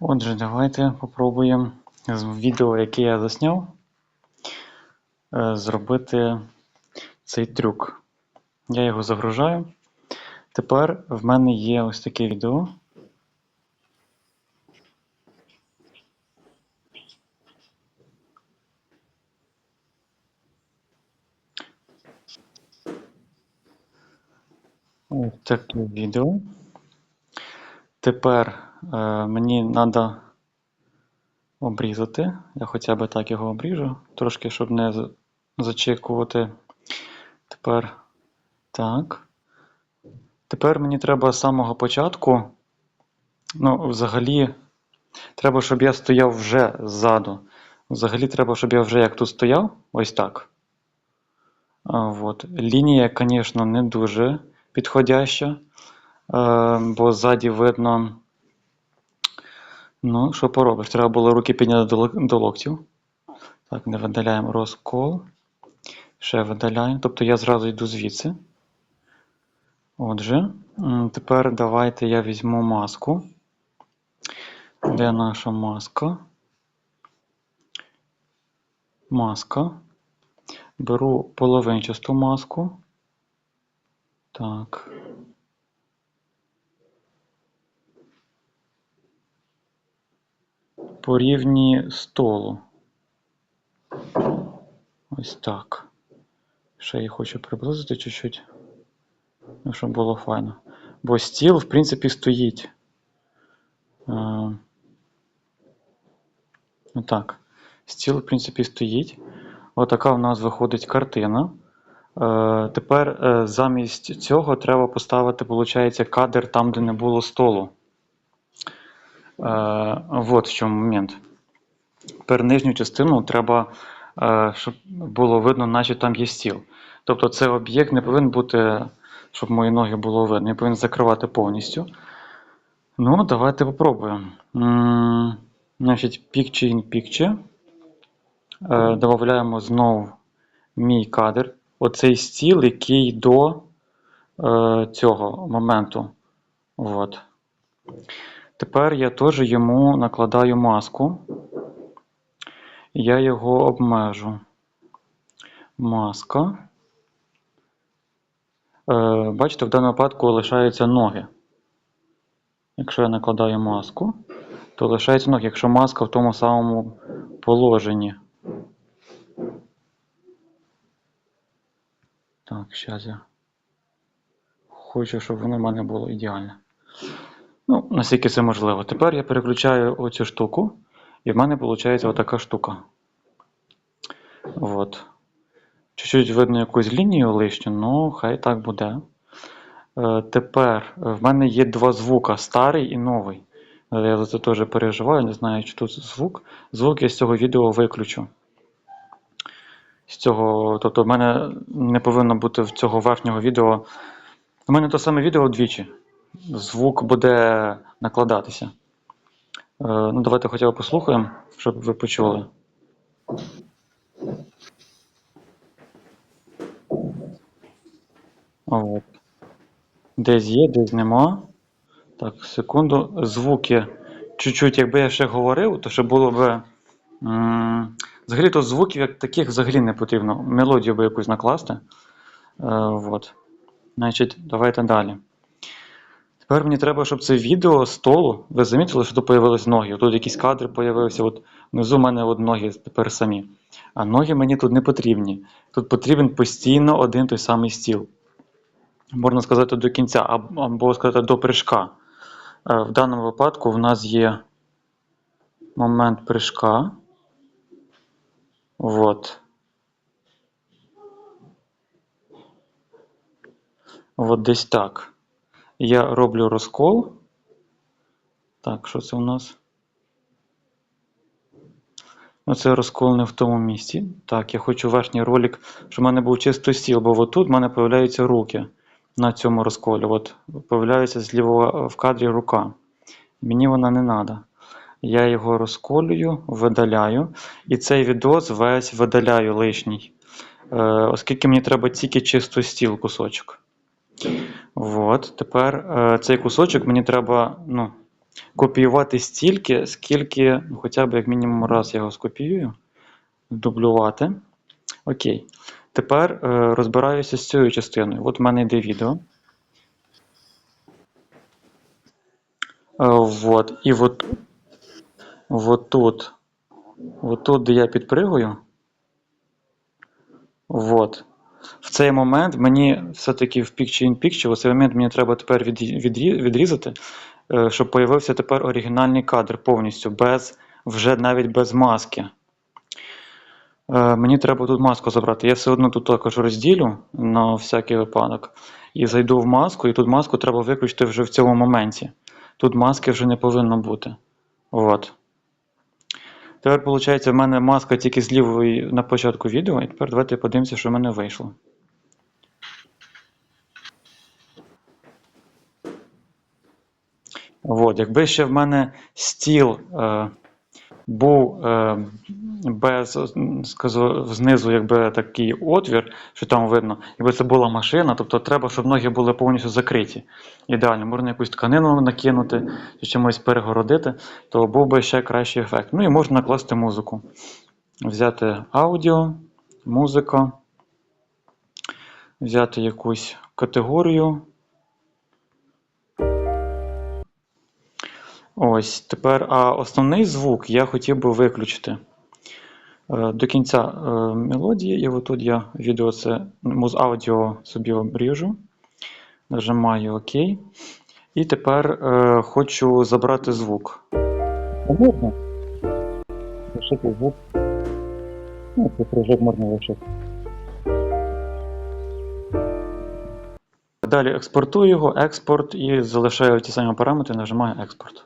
Отже, давайте попробуємо з відео, яке я засняв, е, зробити цей трюк. Я його загружаю. Тепер в мене є ось таке відео. Ось таке відео. Тепер мені треба обрізати. Я хоча б так його обріжу, трошки, щоб не зачікувати. Тепер так. Тепер мені треба з самого початку. Ну, взагалі, треба, щоб я стояв вже ззаду. Взагалі, треба, щоб я вже як тут стояв, ось так. А. Лінія, звісно, не дуже підходяща, е, бо ззаді видно. Ну, що поробиш? Треба було руки підняти до, локтів. Так, не видаляємо розкол. Ще видаляємо. Тобто я зразу йду звідси. Отже, тепер давайте я візьму маску. Де наша маска? Маска. Беру половинчасту маску. Так. По рівні столу. Ось так. Ще я хочу приблизити чуть-чуть. Ну, щоб було файно. Бо стіл, в принципі, стоїть. Е, Ну. Стіл, в принципі, стоїть. Отака в нас виходить картина. Е, тепер е, замість цього треба поставити, виходить, кадр там, де не було столу. Е, от в чому момент. Тепер нижню частину треба, е, щоб було видно, наче там є стіл. Тобто цей об'єкт не повинен бути, щоб мої ноги було видно, він повинен закривати повністю. Ну, давайте попробуємо. Значить, Picture in Picture. Е, Додаємо знову мій кадр. Оцей стіл, який до цього моменту. От. Тепер я теж йому накладаю маску. Я його обмежу. Маска. Е, бачите, в даному випадку лишаються ноги. Якщо я накладаю маску, то лишаються ноги, якщо маска в тому самому положенні. Так, зараз я хочу, щоб воно в мене було ідеальне. Ну, наскільки це можливо. Тепер я переключаю оцю штуку, і в мене виходить отака штука. От. Чуть-чуть видно якусь лінію лишню, ну хай так буде. Е, тепер в мене є два звука старий і новий. Я за це теж переживаю, не знаю, чи тут звук. Звук я з цього відео виключу. З цього, тобто в мене не повинно бути в цього верхнього відео. У мене то саме відео двічі. Звук буде накладатися. Е, ну, давайте хоча б послухаємо, щоб ви почули. От. Десь є, десь нема. Так, секунду. Звуки. Чуть-чуть, якби я ще говорив, то ще було б. Взагалі то звуків як таких взагалі не потрібно. Мелодію би якусь накласти. Е, от. Значить, давайте далі. Тепер мені треба, щоб це відео столу. Ви замітили, що тут появились ноги. Тут якісь кадри появилися. От внизу в мене от ноги тепер самі. А ноги мені тут не потрібні. Тут потрібен постійно один той самий стіл. Можна сказати до кінця, або сказати до прыжка. Е, В даному випадку в нас є момент прыжка. Вот. От десь так. Я роблю розкол. Так, що це у нас? Ну, це розкол не в тому місці. Так, я хочу верхній ролик, щоб в мене був чисто стіл, бо отут в мене появляються руки на цьому розколі. От появляється зліва в кадрі рука. Мені вона не треба. Я його розколюю, видаляю. І цей відос весь видаляю лишній. Е, оскільки мені треба тільки чисто стіл кусочок. От, тепер е, цей кусочок мені треба, ну, копіювати стільки, скільки, ну, хоча б як мінімум раз я його скопіюю, дублювати. Окей. Тепер е, розбираюся з цією частиною. От в мене йде відео. Е, вот. І от, от тут, от тут, де я підпригую, от. В цей момент мені все-таки в Picture in Picture, в цей момент мені треба тепер відрі- відрі- відрізати, е, щоб появився тепер оригінальний кадр повністю, без, вже навіть без маски. Е, Мені треба тут маску забрати. Я все одно тут також розділю на всякий випадок. І зайду в маску, і тут маску треба виключити вже в цьому моменті. Тут маски вже не повинно бути. От. Тепер, виходить, в мене маска тільки з лівої на початку відео, і тепер давайте подивимося, що в мене вийшло. От, якби ще в мене стіл е, був е, без скажу, знизу якби такий отвір, що там видно, якби це була машина, тобто треба, щоб ноги були повністю закриті. Ідеально, можна якусь тканину накинути чи чимось перегородити, то був би ще кращий ефект. Ну і можна накласти музику. Взяти аудіо, музика, взяти якусь категорію. Ось тепер, а основний звук я хотів би виключити е, до кінця е, мелодії. І отут я відео це муз аудіо собі обріжу. Нажимаю ОК. І тепер е, хочу забрати звук. Можна? Лишити звук. Ну, це кружок можна лишити. Далі експортую його, експорт і залишаю ті самі параметри, нажимаю експорт.